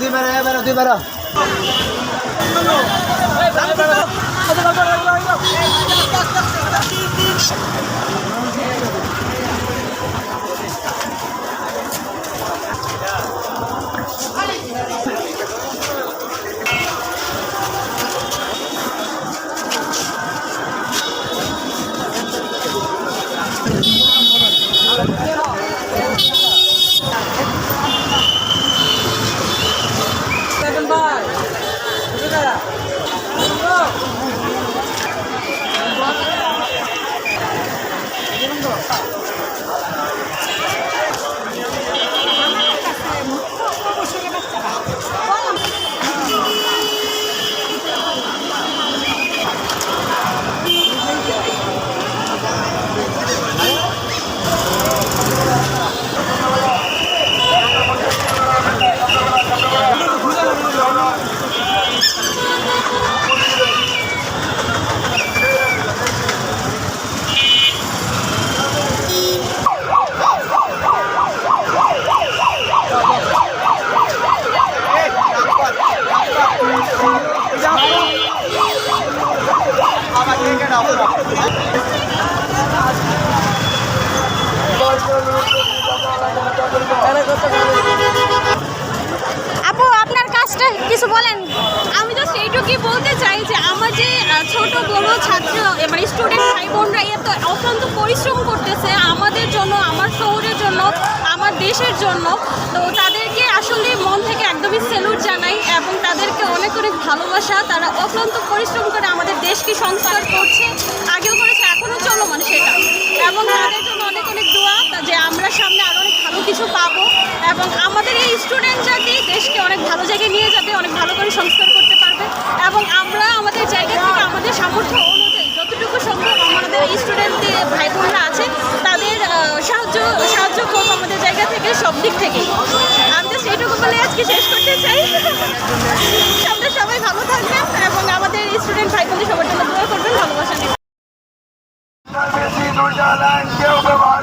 দুই বেড়া দুই বেড়া আপু, আপনার কাজটা কিছু বলেন। আমি জাস্ট এইটুকুই বলতে চাই যে আমার যে ছোট বড় ছাত্র মানে স্টুডেন্ট ভাই বোনরা এত অক্লান্ত পরিশ্রম করতেছে আমাদের জন্য, আমার শহরের জন্য, আমার দেশের জন্য। তো তাদেরকে আসলে মন থেকে একদমই জানাই এবং তাদেরকে অনেক অনেক ভালোবাসা। তারা অক্লান্ত পরিশ্রম করে আমাদের দেশকে সংস্কার করছে। আগেও করেছে এখনও চলমান সেটা। এবং তাদের জন্য অনেক অনেক দোয়া যে আমরা সামনে আরও অনেক ভালো কিছু পাবো। এবং আমাদের এই স্টুডেন্ট জাতি দেশকে অনেক ভালো জায়গায় নিয়ে যাবে, অনেক ভালো করে সংস্কার করতে পারবে। এবং আমরা আমাদের জায়গা থেকে আমাদের সামর্থ্য অনুযায়ী যতটুকু সম্ভব আমাদের এই স্টুডেন্ট ভাই বোনরা আছে, তাদের সাহায্য সাহায্য করব আমাদের জায়গা থেকে, সব দিক থেকেই আমি জাস্ট এইটুকু বলে আজকে শেষ করতে চাই। আপনারা সবাই ভালো থাকবেন এবং আমাদের স্টুডেন্ট ভাই সবার জন্য দোয়া করবেন, ভালোবাসা নেবেন। কেউ ব্যবহার